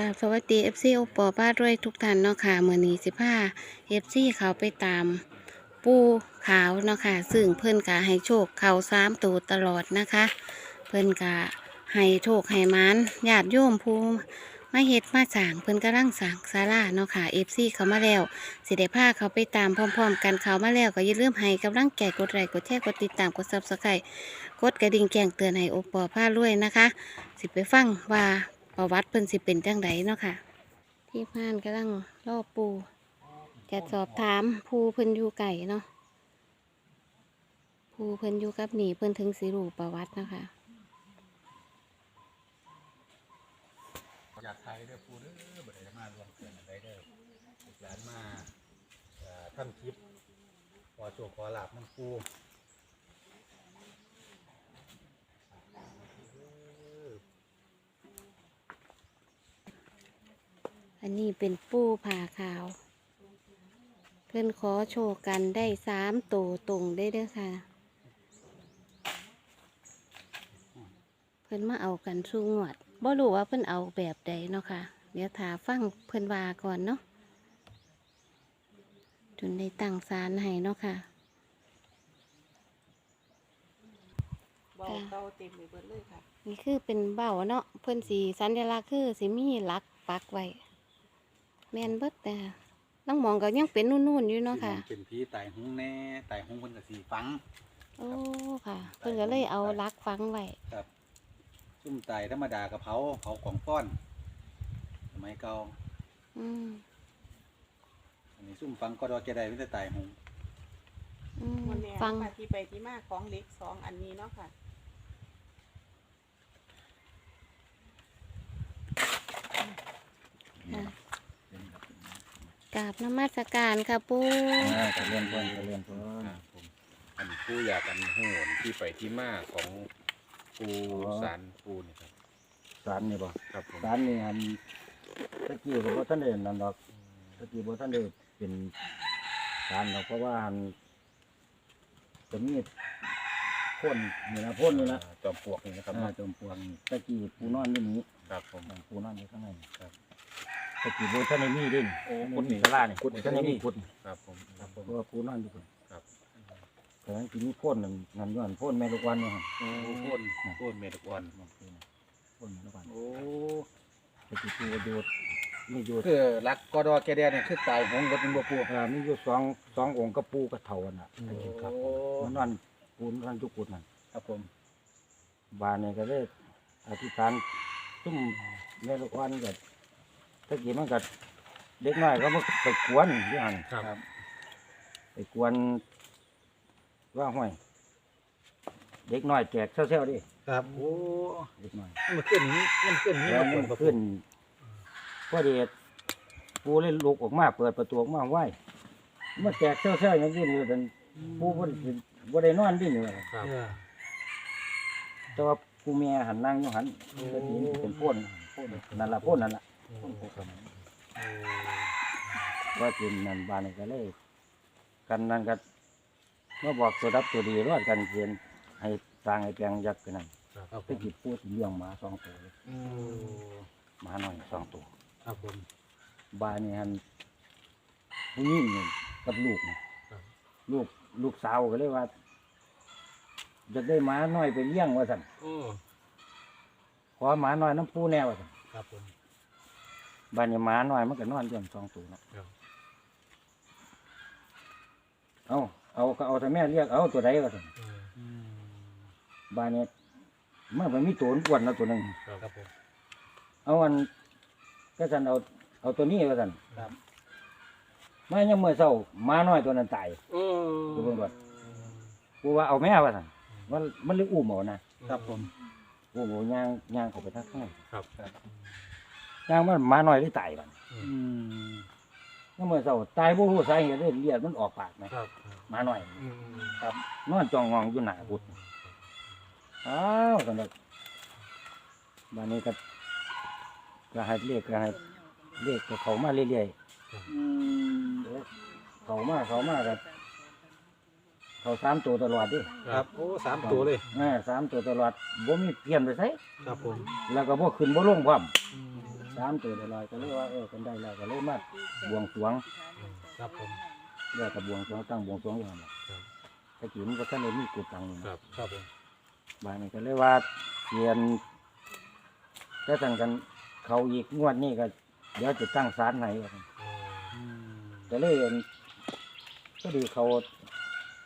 กาบสวัสดีเอฟซีโอปอบ้าด้วยทุกท่านเนาะค่ะเมื่อนี้สิผ้าเอฟซีเขาไปตาม ปูขาวเนาะค่ะซึ่งเพิ่นกะให้โชคเขาสามตัวตลอดนะคะ เพิ่นกะให้โชคให้มานญาติโยมภูมาเฮ็ดมาสางเพิ่นกำลังสางศาลาเนาะค่ะเอฟซีเขามาแล้วสิได้าเขาไปตามพร้อมๆ กันเขามาแล้วก็อย่าลืมให้กำลังใจกดไลค์กดแชร์กดติดตามกดซับสไครต์กดกระดิ่งแจ้งเตือนให้โอปอผ้ารวยนะคะ สิไปฟังว่า ประวัติเพิ่นสิเป็นจังไดเนาะค่ะ ที่พานกำลังรอปูจะสอบถามภูเพิ่นอยู่ไก่เนาะภูเพิ่นอยู่กับหนีเพิ่นถึงสิรูประวัติเนาะคะอยากไทยเด้อปูเด้อบ่ได้มารวมเกินอะไรเด้อหลานมาทำคลิปขอโชคขอลาบน้ำปูเด้อ อันนี้เป็นปูผ่าขาว เพิ่นขอโชว์กันได้สามโตวตรงได้เด้อค่ะ เพิ่นมาเอากันสู้งวดบ่รู้ว่าเพิ่นเอาแบบใดเนาะค่ะ เดี๋ยวถาฟังเพิ่นว่าก่อนเนาะจนได้ตั้งศาลให้เนาะค่ะเบาเตาเต็มไปเบิดเลยค่ะ นี่คือเป็นเบ้าเนาะเพิ่นสีสัญลักษณ์คือสิมีหลักปักไว้ แม่นเบิดแต่น้องหมองก็ยังเป็นนุ่นๆอยู่เนาะค่ะ เป็นผีตายหงแน่ตายหงเพิ่นก็สีฟัง โอ้ค่ะเพิ่นก็เลยเอาหลักฟังไว้ครับซุ่มตายธรรมดากับเผาเผาของฟ้อนสมัยเก่าอืมอันนี้ซุ่มฟังก็ดอกแกได้ไม่ได้ตายหงอืมวันนี้ฟังมาที่ไปที่มาของเล็กสองอันนี้เนาะค่ะค่ะ กราบนมัสการค่ะปู่อ่าจะเรียนเพิ่นจะเรียนเพิ่นครับผมอันผู้อยากอันโหนที่ไปที่มาของปูสารปูนี่ครับ สารนี่บ่ครับผมสารนี่อันตะกี้ก็บ่ทันได้นั่นดอกตะกี้บ่ทันได้เป็นสารดอกเพราะว่าอันจะมีพ่นนี่นะพ่นนี่นะจอมปลวกนี่นะครับอ่าจอมปลวงตะกี้ปูนอนอยู่นี้ครับผมอ่าปูนอนอยู่ข้างในครับ ตะกี้บ่ทันได้มีดินโอ้พุพุททธธนี่นี่ศาลานี่พุทธนี่ทันได้มีพุทธครับผมครับผมเพราะว่าปูนอนอยู่พุ่นครับแต่อันที่มีพ่นนั่นนั่นย้อนพ่นแม่ลูกวันนี่หั่นโอ้พ่นพ่นเมตะกอนนั่นคือพ่นแม่ลูกวันโอ้ตะกี้ปูก็อยู่มีอยู่คือรักก็ดอกแกได้เนี่ยคือตายหงก็เป็นบ่ปูอ่ามีอยู่สองสององค์กับปูกับเถาน่ะตะกี้ครับโอ้มันนั่นปูนนั่นทุกกุดนั่นครับผมบานนี่ก็เลยอธิษฐานซุ่มแม่ลูกอ่อนก็ ตะกี้มันก็เด็กน้อยก็มาไปกวนอยู่หันครับ ไปกวนว่าห้วยเด็กน้อยแจกเซลๆดิครับโอ้เด็กน้อยมันขึ้นนี้มันขึ้นนี้แล้วมันมันขึ้ขึ้นนพอดีปูเลยลุกออกมาเปิดประตูออกมาไหวมาแจกเซลๆอย่างนี้นี่เป็นปูบ่ได้บ่ได้นอนดินี่ว่าครับ แต่ว่าผู้เมียหันนั่งอยู่หันก็ดีเป็นพ่นพ่นนั่นละพ่นนั่นละ พ่นปกติว่าเป็นนั่นบานนี่ก็เลยกันนั่นก็เมื่อบอกตัวรับตัวดีรอดกันเพียนให้สร้างให้แปลงยักษ์กันนั่นครับผไปมจิตพูดเลี้ยงหมาสองตัวเลยอืมหมาหน่อยสองตัวครับผมบานนี่หันผู้หญิงนี่กับลูกนี่ลูกลูกสาวก็เลยว่าจะได้หมาน้อยไปเลี้ยงว่าสั่นโอ้ขอหมาน้อยน้ำปูแน่ว่าสั่นครับผม บ้านนี้หมาน้อยมันก็นอนเลี้ยงสองตัวเนาะครับ เอาเอาก็เอาแต่แม่เรียกเอาตัวใดก็สั่นอืมบ้านนี้มันเป็นมีตัวอ้วนนะตัวหนึ่งครับผมเอาอันก็สั่นเอาเอาตัวนี้ก็สั่นครับ มายังเมื่อเช้าหมาน้อยตัวนั้นตายโอ้ดูเบิ่งก่อน กูว่าเอาแม่ว่าสั่นมันมันเลยอุ้มเอานะครับผม อุ้มเอาย่างย่างเข้าไปทางข้างในครับ ย่างมันหมาน้อยได้ตายบัดอืมยังเมื่อเช้าตายบ่รู้สาเหตุเลยเลือดมันออกปากไหมครับหมาน้อย อืมครับนอนจ้องงองอยู่หน้าบุตรอ้าวสำหรับบ้านนี้ก็ก็ให้เรียกก็ให้เรียกก็เขามาเรื่อยอืมๆเดี๋ยวเขามาเขามากันเขาสามตัวตลอดดิครับโอ้สามตัวเลยแม่สามตัวตลอดบ่มีเปลี่ยนไปใส่ครับผมแล้วก็บ่ขึ้นบ่ลงพร้อมอืม สามตัวลอยๆก็เลยว่าเออกันได้แล้วก็เลยมาบวงสรวงครับผม เรียกกับบวงสรวงตั้งบวงสรวงอยู่หั่นล่ะครับ ตะกี้มันก็ท่านเลยมีกุดตังนี่ครันะบครับผมบานนี้ก็เลยว่าเรียนถ้าสั่งกันเขาอีกงวดนี้ก็เดี๋ยวจะตั้งศาลไหนว่าซั่นอืมก็เลยเห็นก็ดีเขา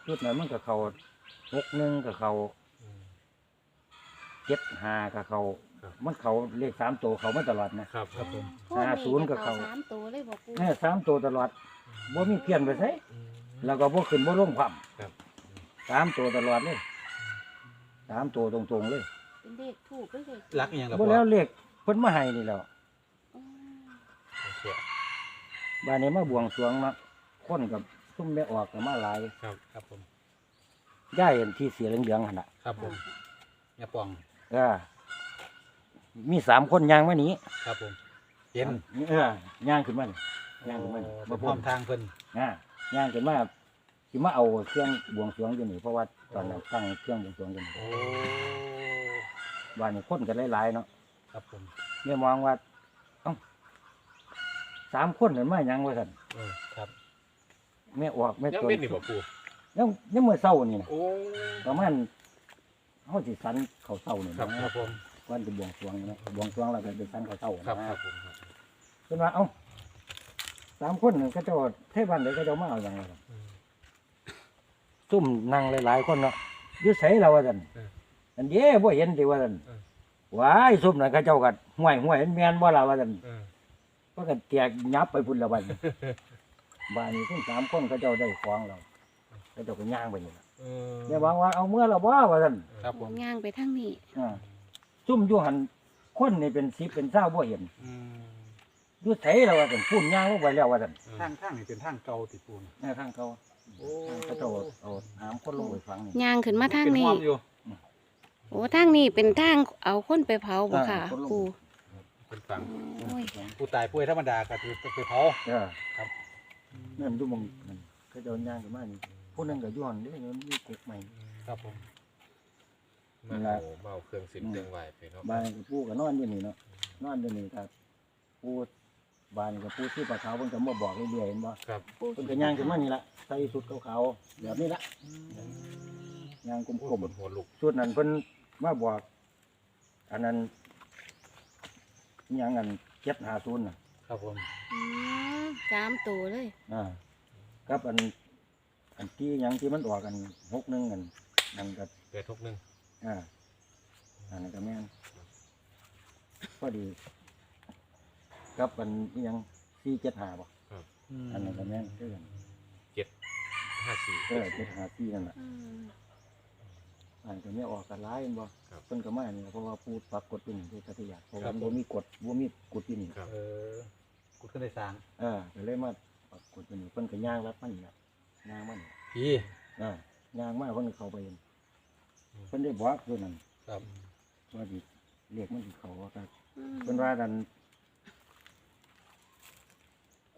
ชุดนั้นมันก็เขาหกหนึ่งกับเขา อืมเจ็ดห้ากับเขาครับ มันเขาเลขสามตัวเขามาตลอดนะ ครับครับผมห้าศูนย์กับเขาสามตัวเลยบอกปูแม่สามตัวตลอดบ่มีเพี้ยนไปใส่อืมแล้วก็บ่ขึ้นบ่ลงความครับ สามตัวตลอดเลยสามตัวตรงๆเลยเป็นเลขถูกเป็นเลขรักอหย่างละบ่แล้วเลขเพิ่นมาให้นี่แหล้วอืมโอเคบ้านนี้มาบวงสรวงมาคนกับซุ่มแม่ออกกับมาหลายครับครับผม ย่ายอันที่เสียเหลืองๆหั่นน่ะครับผมยาปอง เออ มีสามคนย่างมานี้ครับผมเห็นเออย่างขึ้นมานี่ย่างขึ้นมานี่มาพร้อมทางเพิ่นอ่าย่างขึ้นมาสิมาเอาเครื่องบวงสรวงอยู่นี่เพราะว่าตอนนั้นตั้งเครื่องบวงสรวงอยู่นี่โอ้บ้านนี้คนกันหลายๆเนาะครับผมแม่มองว่าเอ้าสามคนนั่นมาหยังว่าซั่นเออครับแม่ออกแม่ยังตัวเป็นนี่บ่ปูยังยังมื้อเช้านี่นะโอ้ประมาณเฮาสิสันเขาวเช้านี่ครับนะครับผม ก่อนจะบวงสรวงนี่นะบวงสรวงแล้วก็ไปสันเขาวเช้าครับนะครับผมครับเพิ่นว่าเอ้าสามคนนั่นก็เจ้าเทพบ้านใดก็เจ้ามาเอาหยังว่าซั่นอืม ซุ่มนั่งหลายๆคนเนาะอยู่ไสแล้วว่าซั่นเอออันเด้บ่เห็นติว่าซั่นเออ ว้ายซุ่มนั่นก็เจ้าก็ห่วยห่วยมันแม่นบ่ล่ะว่าซั่น เออเพราะกันแตกยับไปพุ่นละบัดนี้บ้านนี้ทั้งสามคนก็เจ้าได้ของเราก็เจ้าก็ย่างไปนี่ล่ะเออแม่หวังว่าเอาเมื่อเราบ่ว่าซั่นครับผมย่างไปทางนี้อ่า ซุ่มอยู่หันคนนี่เป็น10เป็น20บ่เห็นอืมอยู่ไสแล้วว่าซั่นพุ่นย่างลงไปแล้วว่าซั่นทางทางนี่เป็นทางเก่าติปูนแม่ทางเขาโอ้เขาเจ้าเอาหามคนลงไปฟังนี่ย่างขึ้นมาทางเป็นนี้ห้องอยู่ โอ้ทางนี้เป็นทางเอาคนไปเผาบ่ค่ะอ่าคนลงปูเป็นฝังโอ้ยผู้ตายป่วยธรรมดาก็คือไปเผา เออครับ นั่นอยู่หมองนั่นเขาเจ้าย่างขึ้นมานี่ผู้นึงก็ย้อนเด้มันมีกุกใหม่ ครับผม มาเอามาเอาเครื่องสินเครื่องไหวไปเนาะบ้านก็ปู่ก็นอนอยู่นี่เนาะนอนอยู่นี่ครับปู่บ้านก็ปู่ที่ปลาขาวเพิ่นก็มาบอกเรื่อยๆเห็นบ่ครับปูเพิ่นก็ย่างขึ้นมานี่ละใส่ชุดขาวๆแบบนี้ละย่างกโอ้ลมปวดหัวลุกๆชุดนั้นเพิ่นมาบอก อันนั้นอิหยังอัน750น่ะ ครับผมอืมสามตัวเลย อ่ากับอันอันที่หยังที่มันออกกัน61อันนั่นก็เกิดทุกหนึง อ่าอันนั้นก็แม่นพอดีกับอันอิหยัง475บ่อันนั้นก็แม่นคือกันห้าสี่ เออ754นั่นน่ะอืมอันก็ไม่ออกกันร้ายแม่นบ่ครับเพิ่นก็มานี่เพราะว่าพูดปรากฏอยู่นี่ที่พัทยาเพราะครัว่าบ บ่มีกฎบ่มีกฎที่นี่ครับ เออกุดขึ้นได้สร้างเออก็เลยมาปรากฏอยู่นี่เพิ่นก็ย่างรับมันนี่ล่ะย่างมันนี่พี่อ่าย่างมาเพิ่นก็เข้าไปเอง เพิ่นได้บอกอยู่นั่นครับว่าสิเรียกมันสิเข้าว่ากันอืมเพิ่นว่านั่น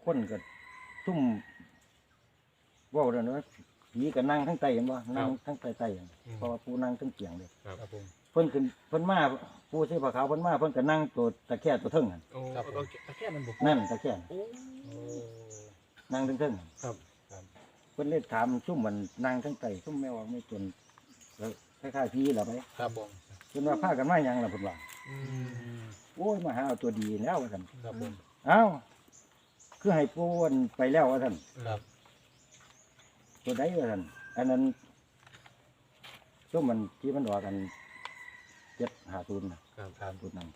คนก็ซุ่มเว้าแล้วเนาะผีก็นั่งทั้งใต้เห็นบ่นั่งทั้งใต้ใต้อย่างเพราะว่าผู้นั่งทั้งเตียงเลยครับผมเพิ่นขึ้นเพิ่นมาผู้เสื้อผ้าขาวเพิ่นมาเพิ่นก็นั่งตัวตะแคร่ตัวเทิงนั่นโอ้ครับเอาเอาแค่นั้นบ่นั่นตะแคร่โอ้โอ้นั่งทั้งเทิงนั่นครับครับ เพิ่นเลยถามซุ่มมันนั่งทั้งไตซุ่มแม่ว่าไม่จนแล้ว คล้ายๆพี่ล่ะไปครับผมเพิ่นว่าพากันมาหยังล่ะเพิ่นว่าอืมโอ้ยมาหาเอาตัวดีแล้วว่าซั่นครับผมเอ้าคือให้ปูนไปแล้วว่าซั่นครับตัวใดว่าซั่นอันนั้นซุ่มมันที่มันว่ากัน750น่ะครับครับตัวนั้น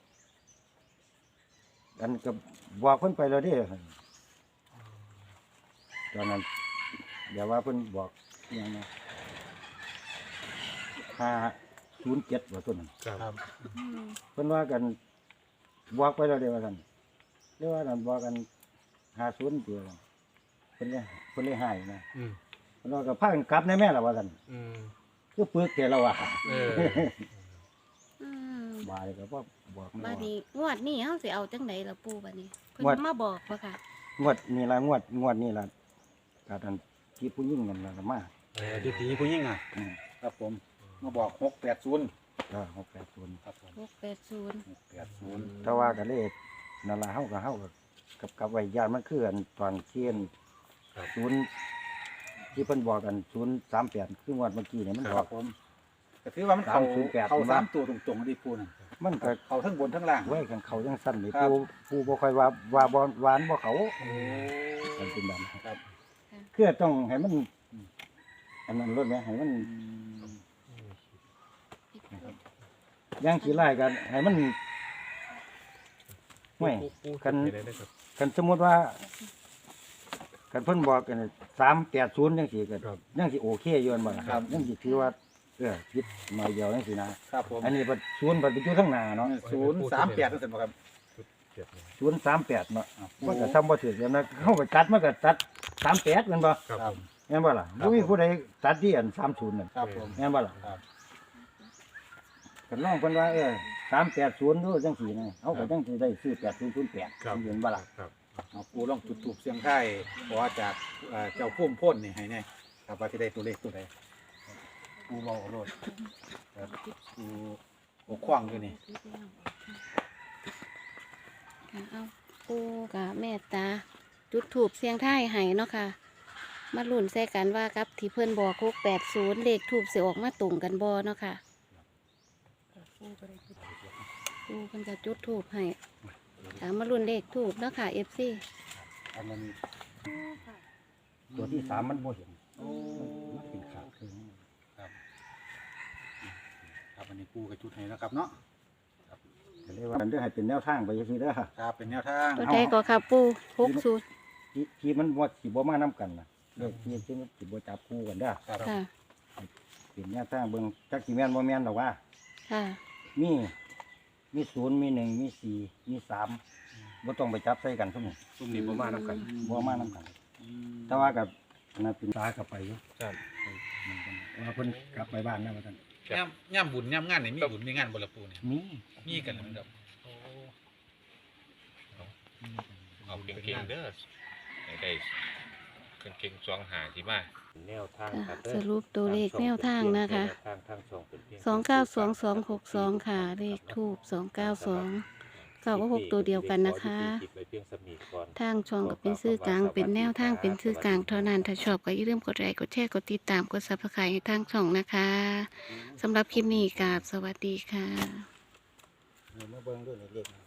อันก็บอกเพิ่นไปแล้วเด้ตอนนั้นอย่าว่าเพิ่นบอกอิหยังนะ 507ว่าตัวนั้นครับครับอืมเพิ่นว่ากันบอกไปแล้วเดียวกันเรียกว่ากันบอกกันหาศูนย์เดียวเพิ่นเลยเพิ่นเลยหายนะอืมเพิ่นว่าก็พากันกลับในแม่ละว่าซั่นอืมคือปึกแต่ละว่าเออ อืมบายก็บ่บอกไม่บัดว่านี้งวดนี้เฮาสิเอาจังไดล่ะปูบัดนี้เพิ่นงวด มาบอกบ่ค่ะ งวดนี่ละงวดงวดนี่ละกาดันที่ผู้ยิ่งนั่นละมาเออดีดีผู้ยิ่งอะ อืมครับผม มาบอกหกแปดศูนย์ก็หกแปดศูนย์ครับผม680หกแปดศูนย์แต่ว่าก็เลยนั่นล่ะเฮาก็เฮาก็กับกับไว้ญาติมันคืออันตอนเชียนศูนย์ที่เพิ่นบอกกัน038คืองวดเมื่อกี้เนี่ยมันคบรัอบกผมก็ถือว่ามันเข้า308 เข้าสามตัวตรงๆที่ปูนะมันก็เข้าทั้งบนทั้งล่าง ไว้กันเขาจังสั้นนี่ครับ ผู้ผู้บ่ค่อยว่าว่าบ่หวานบ่เขาโอ้ มันเป็นแบบนั้นครับ คือต้องให้มัน อันนั้นรถไหมให้มัน ย่างขี้ไล่กันให้มันไม่กันกันสมมติว่า กันเพิ่นบอกกันสามแปดศูนย์ยังสี่กันครับ ยังสิโอเคอยู่อันบ่ล่ะครับยังสิถือว่าเออคิดมาเดียวยังสินะครับผมอันนี้ปัดศูนย์ปัดไปอยู่ข้างหน้าเนาะศูนย์สามแปดนั่นสิครับ ศูนย์สามแปดเนาะมันก็ซ้ำบ่ถือกันนะเขาก็ตัดมันก็ตัดสามแปดแม่นบ่ครับแม่นบ่ล่ะบ่มีผู้ใดตัดที่อันสามศูนย์นั่นครับผม แม่นบ่ล่ะครับ กันน้องเพิ่นว่าเออสามแปดศูนย์ดูจังสี่นะเอาก็จังสิได้ซื้อแปดศูนย์ศูนย์แปดครับ เห็นบ่ล่ะเอาปูลองจุดถูกเสียงไข่ขอจากเอ่อเจ้าพุ่มพ่นนี่ให้แน่ครับว่าที่ได้ตัวเลขตัวใดปูเบาโรดครับปูโอ้คว้างอยู่นี่ค่ะเอาปูกับแม่ตา จุดถูกเสียงท้ายให้เนาะค่ะ มาลุ้นใส่กันว่ากับที่เพื่อนบอกคุกแปดศูนย์เลขถูกเสียออกมาตรงกันบอเนาะค่ะ ปูเพิ่นจะจุดถูกให้ถามมาลุ้นเลขถูกเนาะค่ะเอฟซีอันนั้นตัวที่สามมันบ่เห็นโอ้มันเป็นขาดคือครับครับอันนี้ปูกับจุดให้นะครับเนาะก็เลยว่ามันเด้อให้เป็นแนวทางไปจังซี่เด้อครับเป็นแนวทางตัวใดก็ค่ะปูหกศูนย์ที่ที่มันบ่สิบ่มานํกันน่ะเลขที่ที่มันสิบ่จับคู่กันเด้อครับค่ะเป็นแนวทางเบิ่งจักสิแม่นบ่แม่นดอกว่าค่ะ มีมีศูนย์มีหนึ่งมีสี่มีสามบ่ต้องไปจับใส่กันซุ่มนี้ซุ่มนี้บ่มานํกันบ่มานํกัน แต่ว่ากับอันนั้นเป็นตากลับไปอยู่ครับว่าเพิ่นกลับไปบ้านแล้วว่าซั่นย่ำย่ำบุญย่ำงานนี่มีบุญมีงานบนละปูนี่มีมีกันแล้วนะครับโอ้เอาเก่งๆเด้อให้ได้เก่งๆสองหาที่มาแนวทางค่ะสรุปตัวเลขแนวทางนะคะ ทางทางสองเป็นเพีย สองเก้าสองสองหกสองค่ะ เลขทูบสองเก้าสองเก้าก็หกตัวเดียวกันนะคะจิตไว้เพียงสมีก่อนทางช่องกับเป็นซื้อกลางเป็นแนวทางเป็นซื้อกลางเท่านั้นถ้าชอบก็อย่าลืมกดไลค์กดแชร์กดติดตามกดซับสไครต์ให้ทางช่องนะคะสำหรับคลิปนี้กราบสวัสดีค่ะ มาเบิ้งด้วยเลข